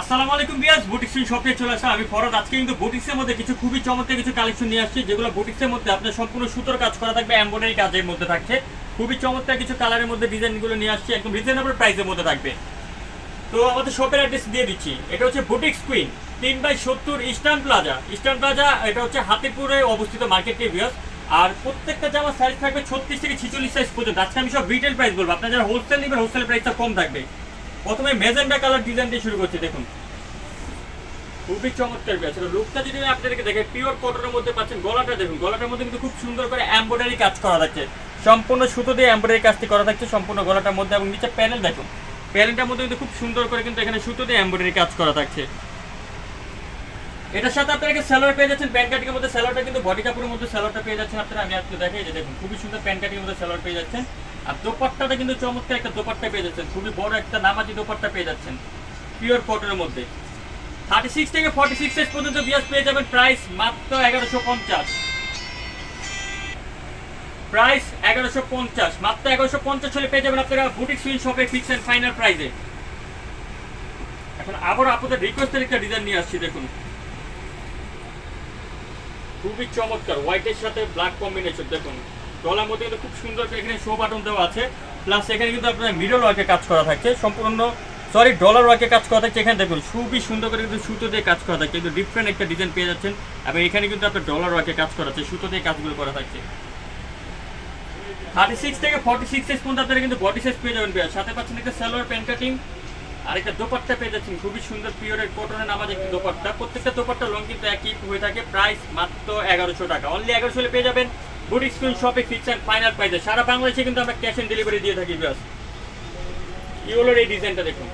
আসসালামু আলাইকুম বিয়াস শপে চলে আসা আমি আজকে কিন্তু বুটিক্সের মধ্যে কিছু খুবই চমৎকার কিছু কালেকশন নিয়ে আসছি, যেগুলো বুটিক্সের মধ্যে আপনার সম্পূর্ণ সুতোর কাজ করা থাকবে কাজের মধ্যে থাকছে। খুবই চমৎকার কিছু কালারের মধ্যে ডিজাইনগুলো নিয়ে আসছি, একদম রিজনেবল প্রাইসের মধ্যে থাকবে। তো আমাদের শপের অ্যাড্রেস দিয়ে দিচ্ছি। এটা হচ্ছে বুটিক্স কুইন, তিন বাই সত্তর ইস্টার্ন প্লাজা। ইস্টার্ন প্লাজা, এটা হচ্ছে হাতিপুরে অবস্থিত মার্কেট বিয়াস আর প্রত্যেকটা জামার সাইজ থাকবে ছত্রিশ থেকে ছিচল্লিশ সাইজ পর্যন্ত। আজকে আমি সব রিটেল প্রাইস বলব। আপনার যারা হোলসেল নেবেন হোলসেল প্রাইসটা কম থাকবে। প্রথমে মেজেন্ডা কালার ডিজাইন দিয়ে শুরু করছি, দেখুন। খুবই চমৎকার পেয়েছে লুকটা যদি আপনাদেরকে দেখে পিওর কটনের মধ্যে পাচ্ছেন গলাটা, দেখুন। গলাটার মধ্যে কিন্তু খুব সুন্দর করে এমব্রয়ডারি কাজ করা থাকছে। সম্পূর্ণ সুতো দিয়ে এমব্রয়ডারি কাজটি করা থাকছে সম্পূর্ণ গলাটার মধ্যে এবং নিচে প্যানেল দেখুন। প্যানেলটার মধ্যে কিন্তু খুব সুন্দর করে কিন্তু এখানে সুতো দিয়ে এমব্রয়ডারি কাজ করা থাকছে। এটার সাথে আপনারা স্যালোয়ার পেয়ে যাচ্ছেন? প্যান কাটিংয়ের মধ্যে স্যালোয়ারটা কিন্তু বডি কাপড়ের মধ্যে স্যালোয়ারটা পেয়ে যাচ্ছেন আপনারা। আমি আজকে দেখাই যে দেখুন, খুবই সুন্দর প্যান কাটিংয়ের মধ্যে স্যালোয়ার পেয়ে যাচ্ছেন। আর দোপাট্টাটা কিন্তু চমৎকার একটা দোপাট্টা পেয়ে যাচ্ছেন। খুবই বড় একটা নামাজি দোপাট্টা পেয়ে যাচ্ছেন। পিওর কটনের মধ্যে। থার্টি সিক্স থেকে ফর্টি সিক্স সাইজ পর্যন্ত বিয়াস পেয়ে যাবেন প্রাইস মাত্র এগারোশো পঞ্চাশ। প্রাইস এগারোশো পঞ্চাশ, মাত্র এগারোশো পঞ্চাশ হলে পেয়ে যাবেন আপনারা বুটিক সুইন শপে ফিক্স অ্যান্ড ফাইনাল প্রাইসে এখন আবার আপনাদের রিকোয়েস্টের একটা ডিজাইন নিয়ে আসছি, দেখুন। খুবই চমৎকার হোয়াইটের সাথে ব্ল্যাক কম্বিনেশন দেখুন। গলার মধ্যে কিন্তু খুব সুন্দর এখানে শো বাটন দেওয়া আছে। প্লাস এখানে কিন্তু আপনার মিডল ওয়ার্কে কাজ করা থাকছে। সম্পূর্ণ সরি ডলার ওয়ার্কে কাজ করা থাকছে। এখানে দেখুন খুবই সুন্দর করে কিন্তু সুতো দিয়ে কাজ করা থাকছে। কিন্তু ডিফারেন্ট একটা ডিজাইন পেয়ে যাচ্ছেন। এবং এখানে কিন্তু আপনার ডলার ওয়ার্কে কাজ করা আছে। সুতো দিয়ে কাজগুলো করা থাকছে। থার্টি সিক্স থেকে ফর্টি সিক্স সাইজ পর্যন্ত আপনারা কিন্তু বডি সাইজ পেয়ে যাবেন। সাথে পাচ্ছেন একটা সালোয়ার প্যান্ট কাটিং আর একটা দোপাট্টা পেয়ে যাচ্ছেন। খুবই সুন্দর পিওরের কটনের নামাজ একটি দোপাট্টা। প্রত্যেকটা দোপাট্টা লং কিন্তু একই হয়ে থাকে। প্রাইস মাত্র এগারোশো টাকা। অনলি এগারোশো পেয়ে যাবেন। বুটিক স্কুল শপে ফিক্স অ্যান্ড ফাইনাল প্রাইসে সারা বাংলাদেশে কিন্তু আমরা ক্যাশ অন ডেলিভারি দিয়ে থাকি, ব্যাস। ইউলোর এই ডিজাইনটা দেখুন।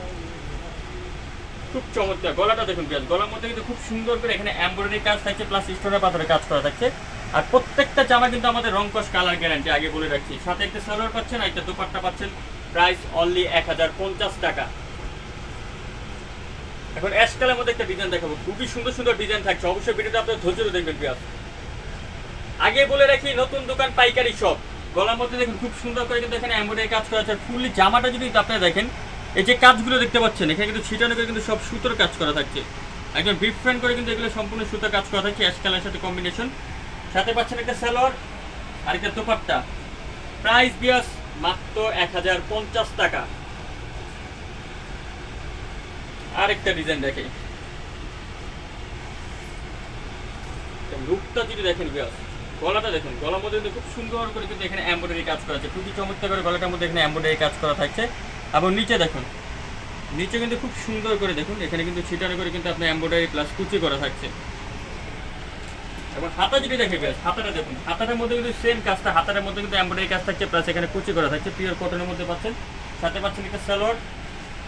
খুব চমৎকার। গলাটা দেখুন, ব্যাস। গলার মধ্যে কিন্তু খুব সুন্দর করে এখানে এমব্রয়ডারি কাজ থাকছে প্লাস স্টোনের পাথরে কাজ করা থাকছে। আর প্রত্যেকটা জামা কিন্তু আমাদের রং কস কালার গ্যারান্টি আগে বলে রাখছি। সাথে একটা সালোয়ার পাচ্ছেন, আর একটা দোপাট্টা পাচ্ছেন। প্রাইস অনলি এক হাজার পঞ্চাশ টাকা। এখন অ্যাশ কালার মধ্যে একটা ডিজাইন দেখাবো। খুবই সুন্দর সুন্দর ডিজাইন থাকছে। অবশ্যই ভিডিওটা আপনার ধৈর্য দেখবেন, বিয়াস। আগে বলে রাখি, নতুন দোকান, পাইকারি শপ গলার মধ্যে দেখুন, খুব সুন্দর করে কিন্তু এখানে এমব্রয়ডারি কাজ করা আছে। ফুললি জামাটা যদি আপনারা দেখেন, এই যে কাজগুলো দেখতে পাচ্ছেন, এখানে কিন্তু ছিটানো করে কিন্তু সব সুতোর কাজ করা থাকছে। একদম ডিফারেন্ট করে কিন্তু এগুলো সম্পূর্ণ সুতোর কাজ করা থাকছে অ্যাশ কালারের সাথে কম্বিনেশন সাথে পাচ্ছেন একটা সালোয়ার আর একটা দোপাট্টা। প্রাইস বিয়াস মাত্র এক হাজার পঞ্চাশ টাকা। আরেকটা ডিজাইন দেখে। লুকটা যদি দেখেন বিয়াস। গলাটা দেখুন গলার মধ্যে কিন্তু খুব সুন্দর করে কিন্তু এখানে এমব্রয়ডারি কাজ করা আছে। খুবই চমৎকার করে গলাটার মধ্যে এখানে এমব্রয়ডারি কাজ করা থাকছে। এবং নিচে দেখুন, নিচে কিন্তু খুব সুন্দর করে দেখুন, এখানে কিন্তু ছিটানো করে কিন্তু আপনার এমব্রয়ডারি প্লাস কুচি করা থাকছে। এবং হাতা যদি দেখে বেশ হাতাটা দেখুন, হাতাটার মধ্যে কিন্তু সেম কাজটা, হাতাটার মধ্যে কিন্তু এমব্রয়ডারি কাজ থাকছে প্লাস এখানে কুচি করা থাকছে পিওর কটনের মধ্যে পাচ্ছেন। সাথে পাচ্ছেন একটা সালোয়ার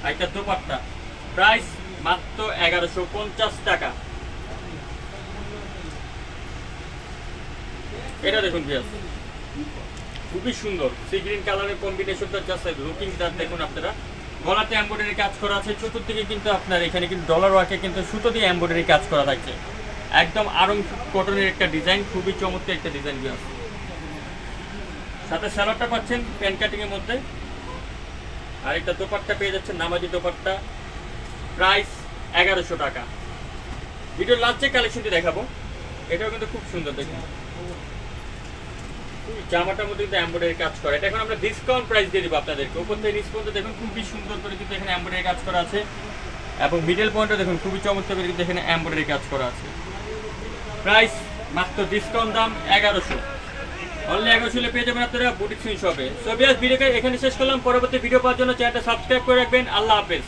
আর একটা দোপাট্টা। প্রাইস মাত্র এগারোশো পঞ্চাশ টাকা। এটা দেখুন পিয়াজ খুবই সুন্দর। সি গ্রিন কালারের কম্বিনেশনটা জাস্ট লুকিংটা দেখুন আপনারা। গলাতে এমব্রয়ডারি কাজ করা আছে। চতুর্দিকে কিন্তু আপনার এখানে কিন্তু ডলার ওয়ার্কে কিন্তু সুতো দিয়ে এমব্রয়ডারি কাজ করা থাকছে। একদম আরং কটনের একটা ডিজাইন খুবই চমৎকার একটা ডিজাইন বিয়াস সাথে স্যালাডটা পাচ্ছেন প্যান কাটিং এর মধ্যে। আর একটা দোপাট্টা পেয়ে যাচ্ছেন, নামাজি দোপাট্টা। প্রাইস এগারোশো টাকা। ভিডিও লাস্টে কালেকশনটি দেখাবো, এটাও কিন্তু খুব সুন্দর দেখুন। জামাটার মধ্যে কিন্তু এমব্রয়ডারি কাজ করে। এটা এখন আমরা ডিসকাউন্ট প্রাইস দিয়ে দিব আপনাদেরকে। উপর থেকে নিচ পর্যন্ত দেখুন, খুবই সুন্দর করে কিন্তু এখানে এমব্রয়ডারি কাজ করা আছে। এবং মিডল পয়েন্টে দেখুন, খুবই চমৎকার করে কিন্তু এখানে এমব্রয়ডারি কাজ করা আছে। প্রাইস মাত্র ডিসকাউন্ট দাম এগারোশো। অনলি এগারোশো পেয়ে যাবেন আপনারা বুটিক সুইন শপে সো বিয়াস ভিডিওকে এখানে শেষ করলাম। পরবর্তী ভিডিও পাওয়ার জন্য চ্যানেলটা সাবস্ক্রাইব করে রাখবেন। আল্লাহ হাফেজ।